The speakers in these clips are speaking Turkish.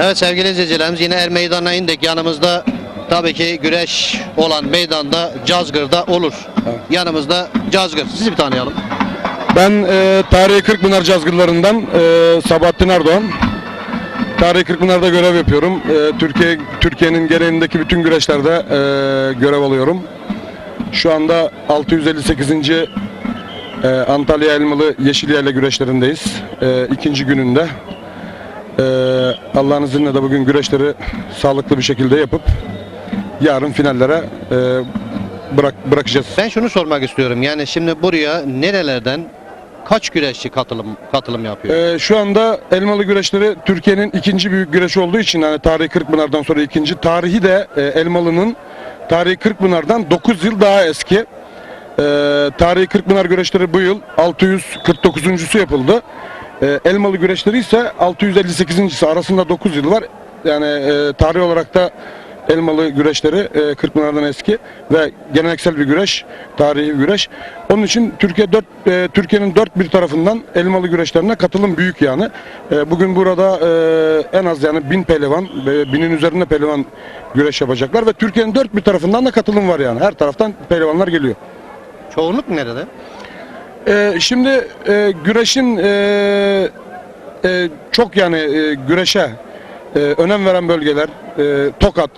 Evet sevgili izleyicilerimiz yine er meydanına indik. Yanımızda tabii ki güreş olan meydanda Cazgır'da olur. Yanımızda Cazgır. Sizi bir tanıyalım. Ben e, Tarihi Kırkpınar Cazgırlarından e, Sabahattin Erdoğan. Tarihi Kırkpınar'da görev yapıyorum. E, Türkiye Türkiye'nin genelindeki bütün güreşlerde e, görev alıyorum. Şu anda 658. E, Antalya Elmalı Yeşilyayla güreşlerindeyiz. E, ikinci gününde. E, Allah'ın izniyle de bugün güreşleri sağlıklı bir şekilde yapıp yarın finallere e, bırak, bırakacağız. Ben şunu sormak istiyorum. Yani şimdi buraya nerelerden kaç güreşçi katılım katılım yapıyor? Ee, şu anda elmalı güreşleri Türkiye'nin ikinci büyük güreşi olduğu için hani tarihi Kırkpınar'dan sonra ikinci. Tarihi de e, elmalının tarihi Kırkpınar'dan 9 yıl daha eski. Ee, tarihi Kırkpınar güreşleri bu yıl 649.sü yapıldı. Ee, elmalı güreşleri ise 658.si arasında 9 yıl var. Yani e, tarih olarak da elmalı güreşleri e, Kırkpınar'dan eski ve geleneksel bir güreş, tarihi bir güreş. Onun için Türkiye dört e, Türkiye'nin dört bir tarafından elmalı güreşlerine katılım büyük yani. E, bugün burada e, en az yani bin pehlivan, ve binin üzerinde pehlivan güreş yapacaklar ve Türkiye'nin dört bir tarafından da katılım var yani. Her taraftan pehlivanlar geliyor. Çoğunluk nerede? E, şimdi e, güreşin e, e, çok yani e, güreşe e, önem veren bölgeler e, Tokat,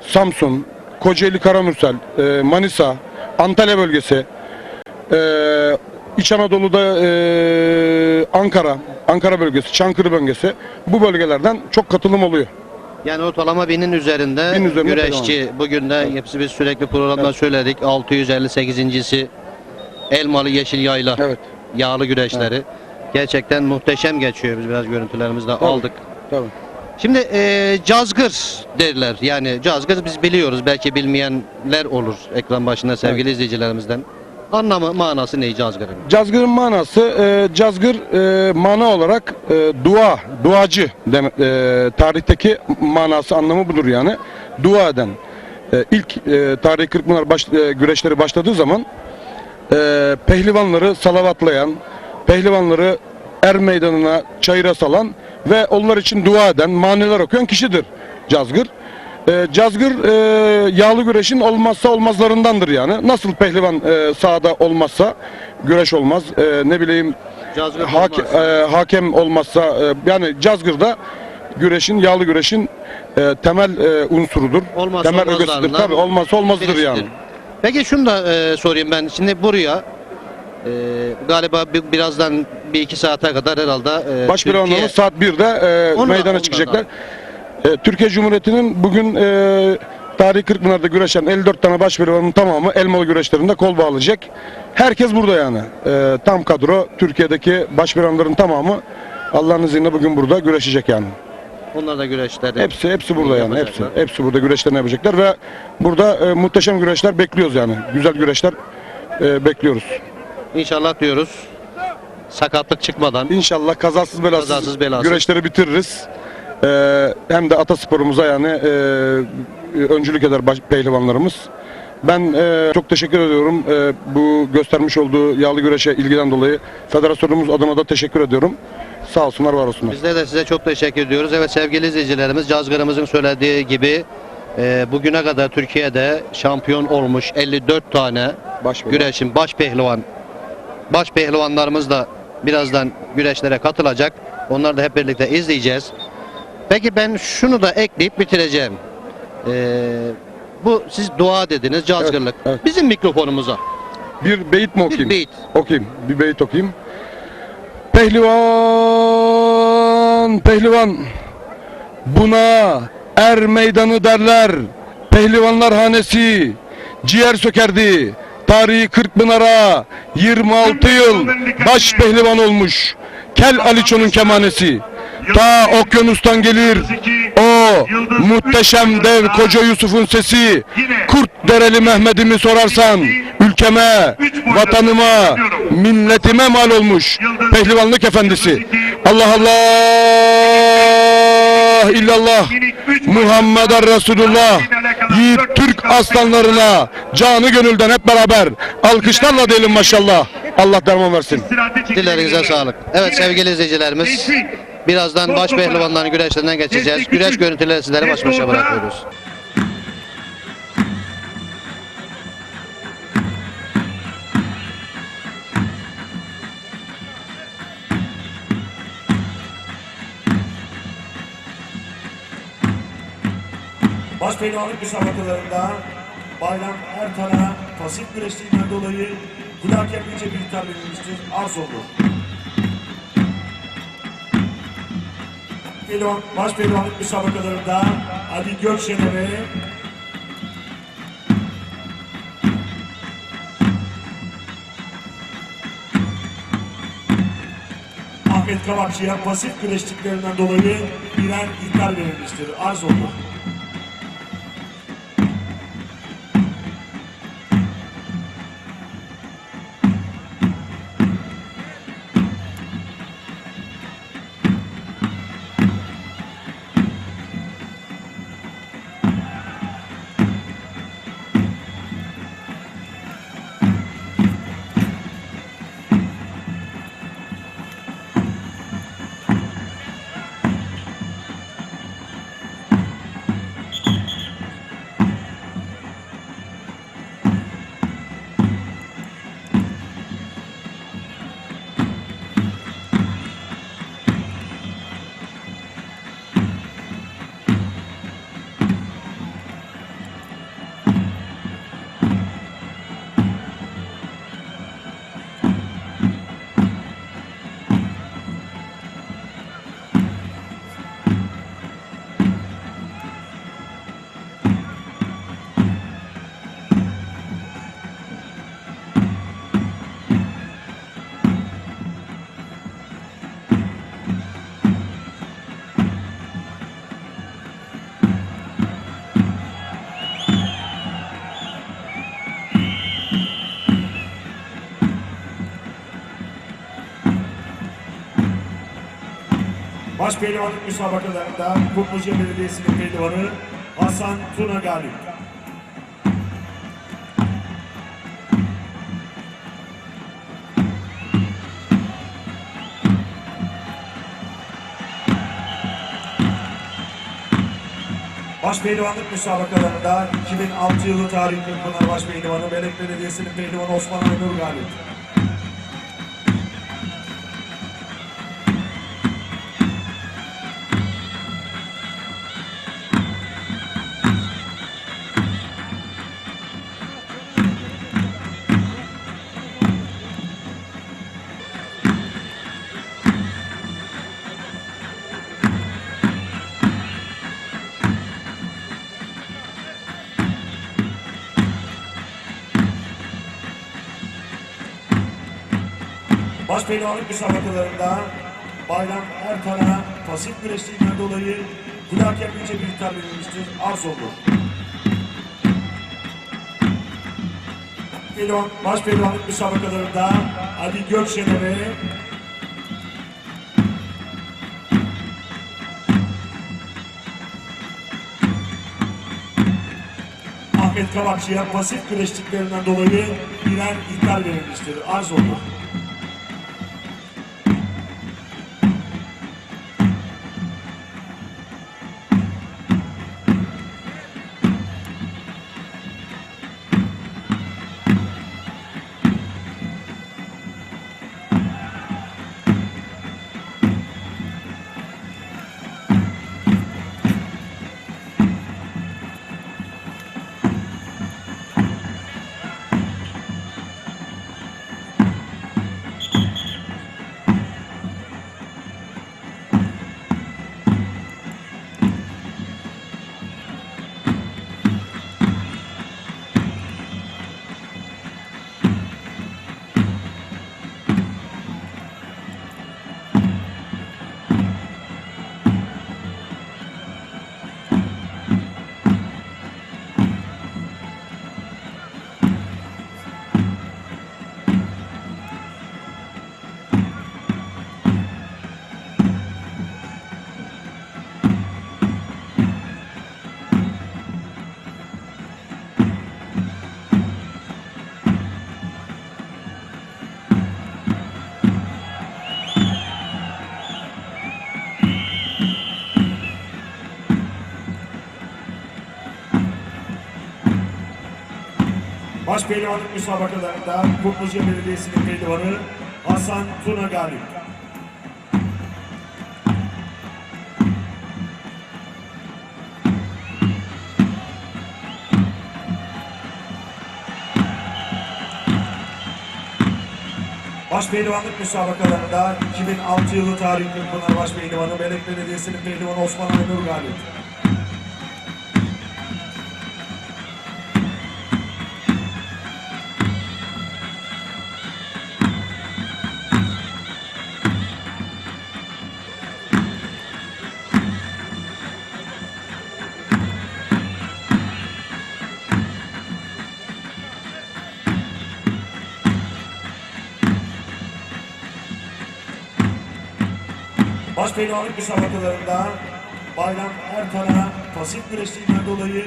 Samsun, Kocaeli Karamürsel, e, Manisa, Antalya bölgesi, e, İç Anadolu'da e, Ankara, Ankara bölgesi, Çankırı bölgesi bu bölgelerden çok katılım oluyor. Yani ortalama binin üzerinde, Bin üzerinde güreşçi. Bugün de hepsi biz sürekli programda söyledik. 658.si Elmalı Yeşil Yayla Evet. yağlı güreşleri. Gerçekten muhteşem geçiyor. Biz biraz görüntülerimizde aldık. Tabii. Şimdi e, cazgır derler. Yani cazgır biz biliyoruz. Belki bilmeyenler olur ekran başında sevgili izleyicilerimizden. Anlamı, manası ne cazgırın? Cazgır'ın manası, e, cazgır e, mana olarak e, dua, duacı deme, e, tarihteki manası anlamı budur yani. Dua eden. E, ilk e, tarihi Kırkpınar baş, e, güreşleri başladığı zaman e, pehlivanları salavatlayan, pehlivanları er meydanına, çayıra salan ve onlar için dua eden, maneler okuyan kişidir cazgır. E, cazgır e, yağlı güreşin olmazsa olmazlarındandır yani. Nasıl pehlivan e, sahada olmazsa güreş olmaz. E, ne bileyim Cazgır hake- olmaz. e, hakem olmazsa e, yani cazgırda güreşin yağlı güreşin e, temel e, unsurudur. Olmazsa temel ögesidir. Tabii olmazsa olmazdır yani. Peki şunu da e, sorayım ben. Şimdi buraya e, galiba bir, birazdan bir iki saate kadar herhalde e, Başpehlivanlarımız saat 1'de e, meydana çıkacaklar. E, Türkiye Cumhuriyeti'nin bugün e, tarihi Kırkpınar'da güreşen 54 tane başpehlivanın tamamı elmalı güreşlerinde kol bağlayacak. Herkes burada yani. E, tam kadro Türkiye'deki başpehlivanların tamamı Allah'ın izniyle bugün burada güreşecek yani. Onlar da güreşleri. Hepsi hepsi burada yani. Hepsi yapacaklar. hepsi burada güreşlerini yapacaklar ve burada e, muhteşem güreşler bekliyoruz yani. Güzel güreşler e, bekliyoruz. İnşallah diyoruz. Sakatlık çıkmadan. İnşallah kazasız belasız, Kazasız belasız. güreşleri bitiririz. Ee, hem de atasporumuza yani e, öncülük eder baş, pehlivanlarımız. Ben e, çok teşekkür ediyorum e, bu göstermiş olduğu yağlı güreşe ilgiden dolayı. Federasyonumuz adına da teşekkür ediyorum. Sağ olsunlar, var olsunlar. Bizler de size çok teşekkür ediyoruz. Evet sevgili izleyicilerimiz Cazgır'ımızın söylediği gibi e, bugüne kadar Türkiye'de şampiyon olmuş 54 tane Baş güreşin baş pehlivan baş pehlivanlarımız da birazdan güreşlere katılacak. Onları da hep birlikte izleyeceğiz. Peki ben şunu da ekleyip bitireceğim. Ee, bu siz dua dediniz cazgırlık. Evet, evet. Bizim mikrofonumuza. Bir beyit mi okuyayım? beyit. Okuyayım. Bir beyit okuyayım. Pehlivan, pehlivan. Buna er meydanı derler. Pehlivanlar hanesi. Ciğer sökerdi. Tarihi Kırkpınar'a 26 yıl baş pehlivan olmuş. Kel Aliço'nun kemanesi. Ta okyanustan gelir o muhteşem dev koca Yusuf'un sesi. Kurt dereli Mehmet'imi sorarsan ülkeme, vatanıma, milletime mal olmuş pehlivanlık efendisi. Allah Allah illallah Muhammeden Resulullah yiğit Türk aslanlarına canı gönülden hep beraber alkışlarla diyelim maşallah. Allah derman versin. Dillerinize sağlık. Evet sevgili izleyicilerimiz Birazdan baş pehlivanların güreşlerinden geçeceğiz. Güreş görüntüleri sizlere baş başa bırakıyoruz. Başpehlivanlık müsabakalarında Bayram Ertan'a pasif güreşliğinden dolayı kulak yapınca bir ithal verilmiştir. Arz olur. Pehlivan, başpehlivanlık müsabakalarında. Ali Gökşener'e Ahmet Kavakçı'ya pasif güreşliklerinden dolayı birer ithal verilmiştir. Arz olur. Başpehlivanlık müsabakalarında Kumluca Belediyesi'nin pehlivanı Hasan Tuna galip. Başpehlivanlık müsabakalarında 2006 yılı tarihli Pınar Başpehlivanı Belek Belediyesi'nin pehlivanı Osman Aynur galip. Başpehlivanlık müsabakalarında Bayram Ertan'a pasif güreşliğinden dolayı kulak yapınca bir ithal verilmiştir. Arz olur. Pehlivan, başpehlivanlık müsabakalarında Ali Gökşener'e Ahmet Kavakçı'ya pasif güreşliklerinden dolayı birer ithal verilmiştir. Arz olur. Baş pehlivanlık müsabakalarında Kumluca Belediyesi'nin pehlivanı Hasan Tuna galip. Baş pehlivanlık müsabakalarında 2006 yılı tarihi Kırkpınar Baş Pehlivanı Melek Belediyesi'nin pehlivanı Osman Aynur galip. Baş pehlivanlık müsabakalarında Bayram Ertan'a pasif güreşliğinden dolayı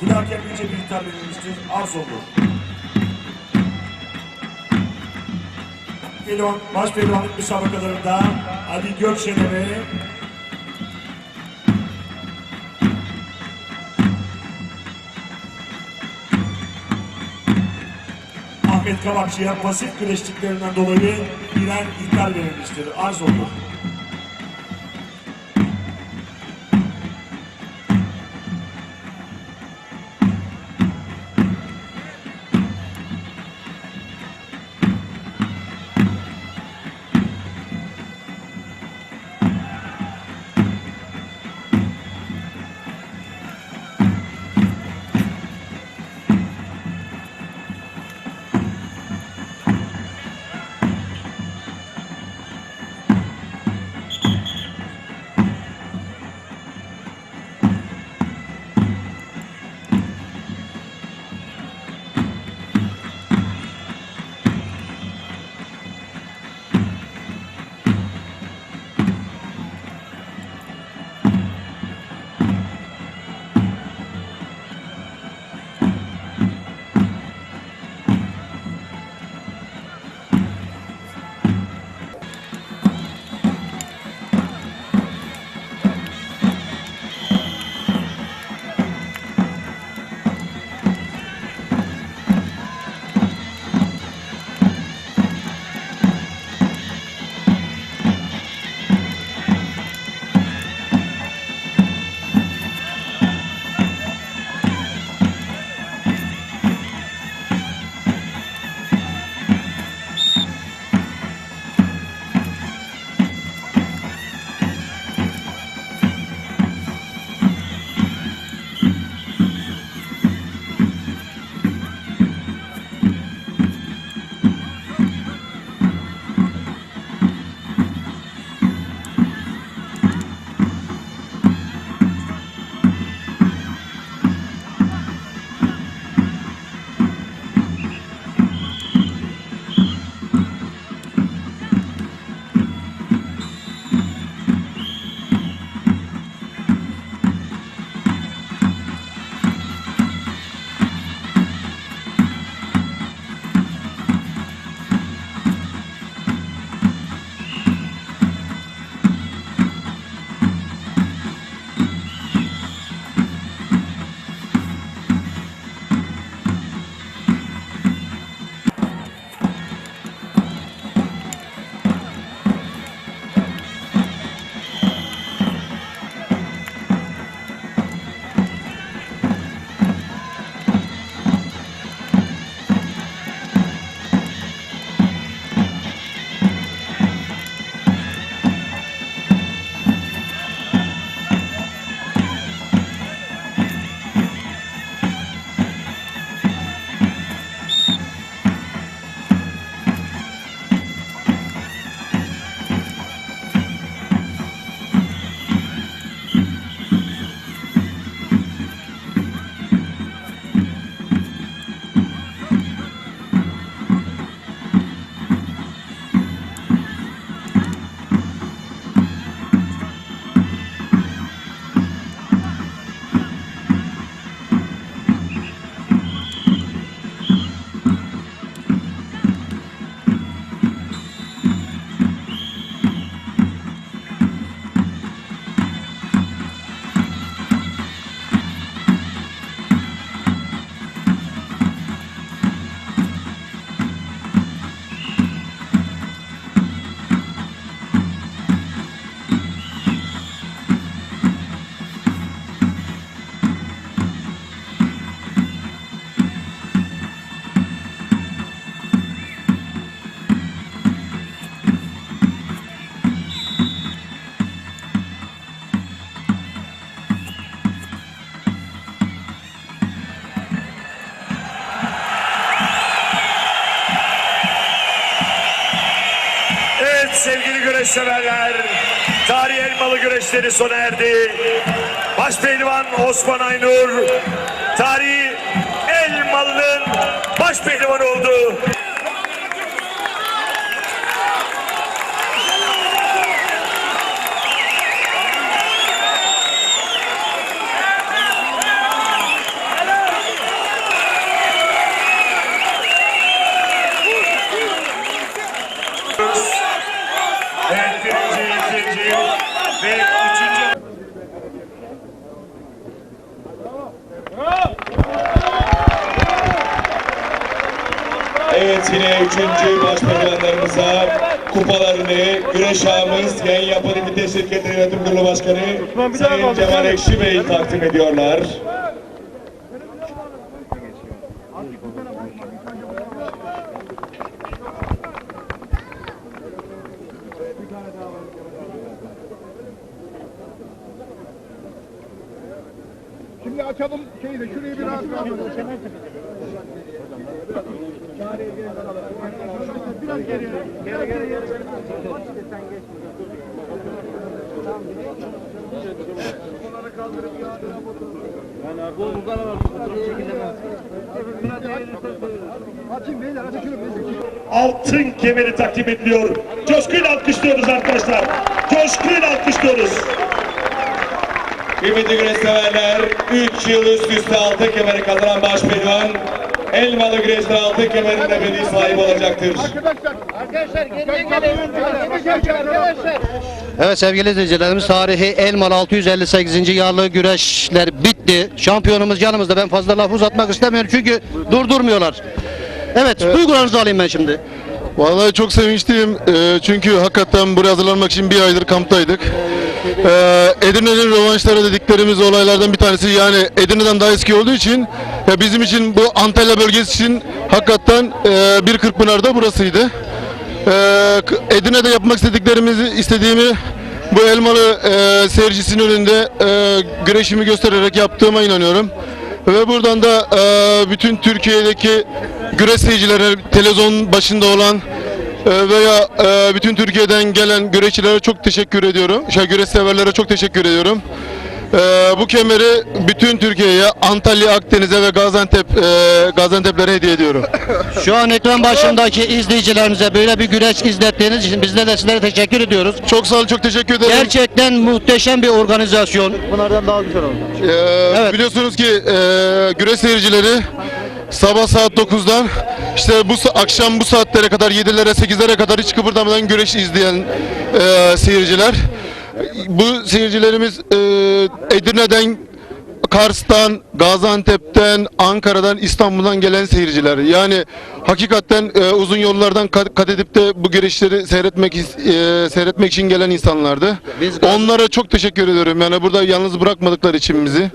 kulak yapınca bir ithal verilmiştir. Arz olur. Pehlivan, baş pehlivanlık müsabakalarında Ali Gökşen'e Ahmet Kavakçı'ya pasif güreştiklerinden dolayı birer ithal verilmiştir. Arz olur. Güreşleri sona erdi. Başpehlivan Osman Aynur. Tarihi elmalının başpehlivanı oldu. Evet birinci, ikinci ve üçüncü. Evet yine üçüncü başbakanlarımıza ağımız Yayın Yapı Limite Şirketi Yönetim Kurulu Başkanı Sayın Cemal Ekşi Bey takdim ediyorlar. Şimdi açalım şeyi de şurayı biraz kaldırın. Biraz geri. Geri geri geri. Açın beyler, açın şunu beyler. altın kemeri takdim ediliyor. Coşkuyla alkışlıyoruz arkadaşlar. Coşkuyla alkışlıyoruz. Kıymetli güreş severler 3 yıl üst üste altın kemeri kazanan başpehlivan Elmalı Güreş'te altın kemerinin ebedi sahibi olacaktır. Arkadaşlar, Arkadaşlar geriye gelin. Arkadaşlar. Evet sevgili izleyicilerimiz tarihi Elmalı 658. yağlı güreşler bitti. Şampiyonumuz yanımızda. Ben fazla laf uzatmak istemiyorum çünkü durdurmuyorlar. Evet, duygularınızı alayım ben şimdi. Vallahi çok sevinçliyim Ee, çünkü hakikaten buraya hazırlanmak için bir aydır kamptaydık. Ee, Edirne'nin rövanşları dediklerimiz olaylardan bir tanesi yani Edirne'den daha eski olduğu için ya bizim için bu Antalya bölgesi için hakikaten e, bir Kırkpınar'da burasıydı. K- Edirne'de yapmak istediklerimizi istediğimi bu Elmalı e, seyircisinin önünde e, güreşimi göstererek yaptığıma inanıyorum. Ve buradan da e, bütün Türkiye'deki güreş seyircilere, televizyon başında olan e, veya e, bütün Türkiye'den gelen güreşçilere çok teşekkür ediyorum. Şey, güreş severlere çok teşekkür ediyorum. E, bu kemeri bütün Türkiye'ye, Antalya, Akdeniz'e ve Gaziantep Gaziantep'lere hediye ediyorum. Şu an ekran başındaki izleyicilerimize böyle bir güreş izlettiğiniz için bizler de sizlere teşekkür ediyoruz. Çok sağ olun, çok teşekkür ederim. Gerçekten muhteşem bir organizasyon. Bunlardan daha güzel oldu. Ee, Evet. Biliyorsunuz ki e, güreş seyircileri sabah saat 9'dan işte bu akşam bu saatlere kadar 7'lere 8'lere kadar hiç kıpırdamadan güreş izleyen e, seyirciler. Bu seyircilerimiz e, Edirne'den Kars'tan, Gaziantep'ten, Ankara'dan, İstanbul'dan gelen seyirciler. Yani hakikaten e, uzun yollardan kat, kat edip de bu güreşleri seyretmek e, seyretmek için gelen insanlardı. Biz Onlara çok teşekkür ediyorum. Yani burada yalnız bırakmadıkları için bizi.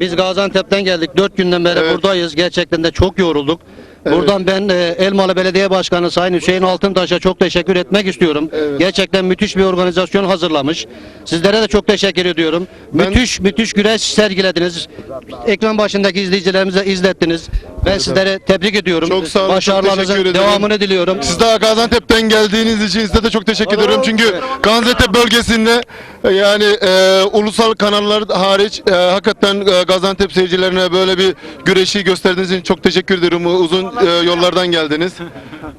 Biz Gaziantep'ten geldik. Dört günden beri Evet. buradayız. Gerçekten de çok yorulduk. Buradan ben e, Elmalı Belediye Başkanı Sayın Hüseyin Altıntaş'a çok teşekkür etmek istiyorum. Gerçekten müthiş bir organizasyon hazırlamış. Sizlere de çok teşekkür ediyorum. Ben- Müthiş müthiş güreş sergilediniz. Ekran başındaki izleyicilerimize izlettiniz. Ben sizlere tebrik ediyorum. Çok sağ olun, Başarılarınızın devamını diliyorum. Siz daha Gaziantep'ten geldiğiniz için size de çok teşekkür ediyorum. Çünkü Gaziantep bölgesinde e, yani e, ulusal kanallar hariç e, hakikaten e, Gaziantep seyircilerine böyle bir güreşi gösterdiğiniz için çok teşekkür ediyorum. Uzun e, yollardan geldiniz.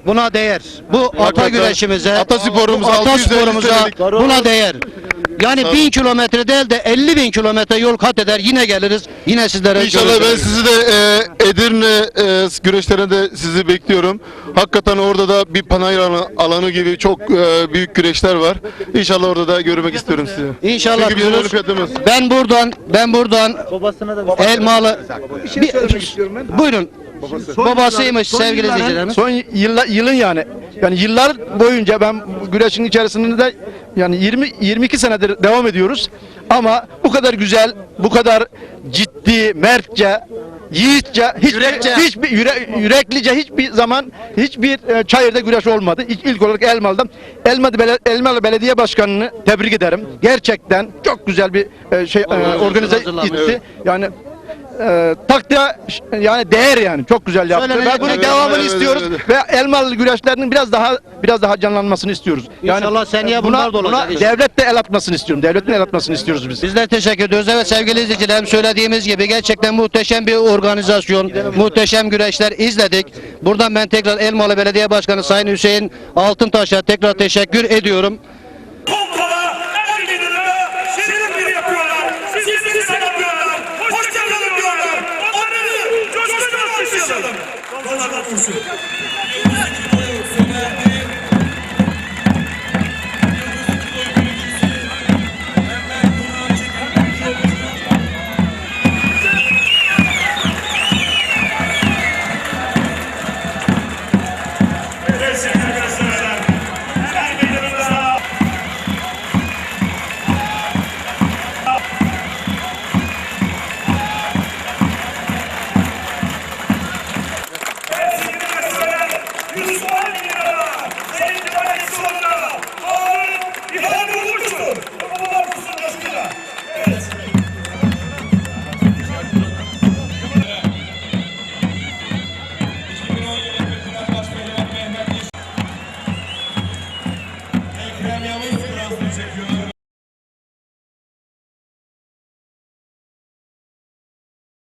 Buna değer. Bu ata güreşimize, atasporumuza, bu 650 atasporumuza senelik- buna değer. Yani bin kilometre değil de 50 bin kilometre yol kat eder. Yine geliriz. Yine sizlere İnşallah ben sizi de e, Edirne e, güreşlerine de sizi bekliyorum. Hakikaten orada da bir panayır alanı, gibi çok e, büyük güreşler var. İnşallah orada da görmek istiyorum sizi. İnşallah Çünkü bizim olimpiyatımız. Ben buradan ben buradan Elmalı bir, buyurun. Babasıymış sevgili izleyicilerimiz. Son yılla, yılın yani. Yani yıllar boyunca ben güreşin içerisinde yani 20 22 senedir devam ediyoruz. Ama bu kadar güzel, bu kadar ciddi, mertçe, yiğitçe, hiç, hiçbir yüre, yüreklice hiçbir zaman hiçbir e, çayırda güreş olmadı. İlk, ilk olarak Elmalı'da. Elmalı, Bele, Elmalı Belediye Başkanı'nı tebrik ederim. Gerçekten çok güzel bir e, şey e, organize hazırlamış. etti. Yani e, takdire yani değer yani çok güzel yaptı Söylenecek ve bunun evet, devamını evet, istiyoruz evet, ve Elmalı güreşlerinin biraz daha biraz daha canlanmasını istiyoruz. İnşallah seneye buna, bunlar da olacak. buna devlet de el atmasını istiyorum. Devletin el atmasını istiyoruz biz. Bizler teşekkür ediyoruz. Evet sevgili izleyicilerim söylediğimiz gibi gerçekten muhteşem bir organizasyon, muhteşem güreşler izledik. Buradan ben tekrar Elmalı Belediye Başkanı Sayın Hüseyin Altıntaş'a tekrar teşekkür ediyorum. assim.